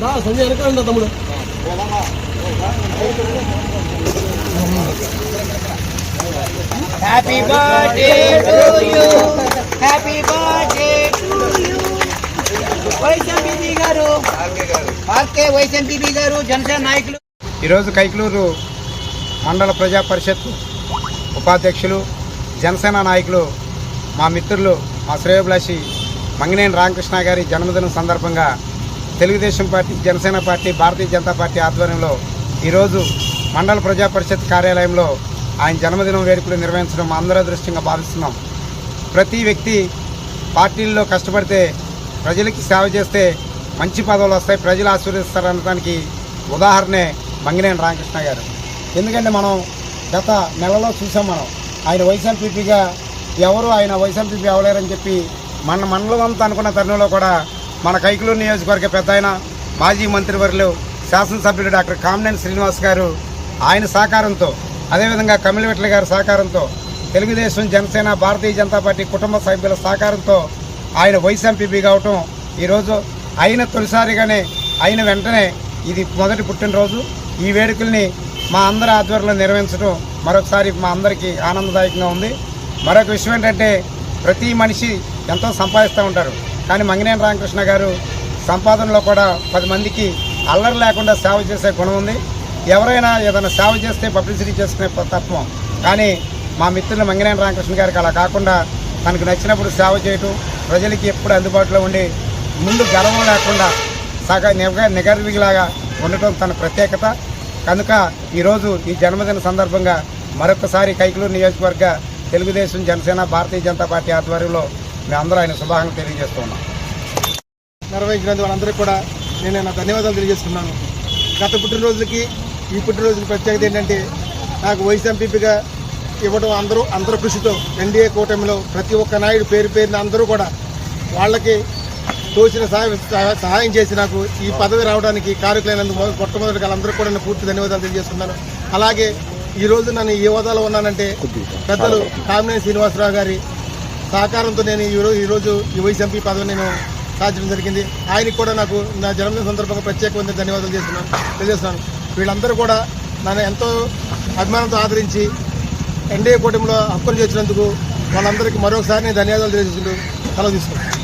దా సంజయ్ వెనక ఉందా తమ్ముడు. Happy birthday to you happy birthday to you YSMP గారు. ఆర్కే వైఎస్ఎంపీ గారు జనసేన నాయకులు. ఈరోజు కైకలూరు మండల ప్రజా పరిషత్ ఉపాధ్యక్షులు జనసేన నాయకులు మా మిత్రులు మా శ్రేయోభిలాషి మంగినేని రామకృష్ణ గారి జన్మదినం సందర్భంగా Telugu Desam party Janasena party Bharatiya Janata party ఆధ్వర్యంలో ఈరోజు మండల ప్రజా పరిషత్ కార్యాలయంలో ఆయన జన్మదినం వేడుకలు నిర్వహించడం అందరూ అదృష్టంగా భావిస్తున్నాం. ప్రతి వ్యక్తి పార్టీల్లో కష్టపడితే ప్రజలకి సేవ చేస్తే మంచి పదవులు వస్తాయి ప్రజలు ఆశీర్వదిస్తారనడానికి ఉదాహరణే మంగినేని రామకృష్ణ గారు. ఎందుకంటే మనం గత నెలలో చూసాం మనం ఆయన వైఎస్ఆర్పీపీగా ఎవరు ఆయన వైఎస్ఆర్పీపీ అవ్వలేరని చెప్పి మన మండలం అంతా అనుకున్న తరుణంలో కూడా మన కైకులూరు నియోజకవర్గ పెద్ద ఆయన మాజీ మంత్రివర్యులు శాసనసభ్యులు డాక్టర్ కామినేని శ్రీనివాస్ గారు ఆయన సహకారంతో అదేవిధంగా కమిలవెట్ల గారి సహకారంతో తెలుగుదేశం జనసేన భారతీయ జనతా పార్టీ కుటుంబ సభ్యుల సహకారంతో ఆయన వైస్ ఎంపీపీ కావటం ఈరోజు అయిన తొలిసారిగానే అయిన వెంటనే ఇది మొదటి పుట్టినరోజు. ఈ వేడుకల్ని మా అందరి ఆధ్వర్యంలో నిర్వహించడం మరొకసారి మా అందరికీ ఆనందదాయకంగా ఉంది. మరొక విషయం ఏంటంటే ప్రతి మనిషి ఎంతో సంపాదిస్తూ ఉంటారు. కానీ మంగినేని రామకృష్ణ గారు సంపాదనలో కూడా పది మందికి అల్లరి లేకుండా సేవ చేసే గుణం ఉంది. ఎవరైనా ఏదైనా సేవ చేస్తే పబ్లిసిటీ చేసుకునే తత్వం. కానీ మా మిత్రులు మంగినేని రామకృష్ణ గారికి అలా కాకుండా తనకు నచ్చినప్పుడు సేవ చేయటం ప్రజలకి ఎప్పుడు అందుబాటులో ఉండి ముందు గర్వం లేకుండా సగ నిగ నిగర్విలాగా ఉండటం తన ప్రత్యేకత. కనుక ఈరోజు ఈ జన్మదిన సందర్భంగా మరొకసారి కైకలూరు నియోజకవర్గ తెలుగుదేశం జనసేన భారతీయ జనతా పార్టీ ఆధ్వర్యంలో మేమందరూ ఆయన శుభాకాంక్షలు తెలియజేస్తున్నాం నిర్వహించినందుకు వాళ్ళందరికీ కూడా నేను నా ధన్యవాదాలు తెలియజేస్తున్నాను గత పుట్టినరోజులకి ఈ పుట్టినరోజుకి ప్రత్యేకత ఏంటంటే నాకు వైస్ ఎంపీపీగా ఇవ్వడం అందరూ అందరూ కృషితో ఎన్డీఏ కూటమిలో ప్రతి ఒక్క నాయుడు పేరు పేరున అందరూ కూడా వాళ్ళకి తోచిన సహాయం సహాయం చేసి నాకు ఈ పదవి రావడానికి కారకులైనందుకు మొట్టమొదటి వాళ్ళందరూ కూడా నేను పూర్తి ధన్యవాదాలు తెలియజేస్తున్నాను అలాగే ఈ రోజు నన్ను ఏ హోదాలో ఉన్నానంటే పెద్దలు కామినేని శ్రీనివాసరావు గారి సహకారంతో నేను ఈరోజు ఈరోజు ఈ వైస్ ఎంపీ పదవి నేను సాధించడం జరిగింది. ఆయనకి కూడా నాకు నా జన్మదిన సందర్భంగా ప్రత్యేకమైన ధన్యవాదాలు చేస్తున్నాను తెలియజేస్తున్నాను. వీళ్ళందరూ కూడా నన్ను ఎంతో అభిమానంతో ఆదరించి ఎన్డీఏ కూటమిలో హక్కులు చేసినందుకు వాళ్ళందరికీ మరొకసారి నేను ధన్యవాదాలు తెలియజేస్తుంటూ సెలవు తీసుకున్నాను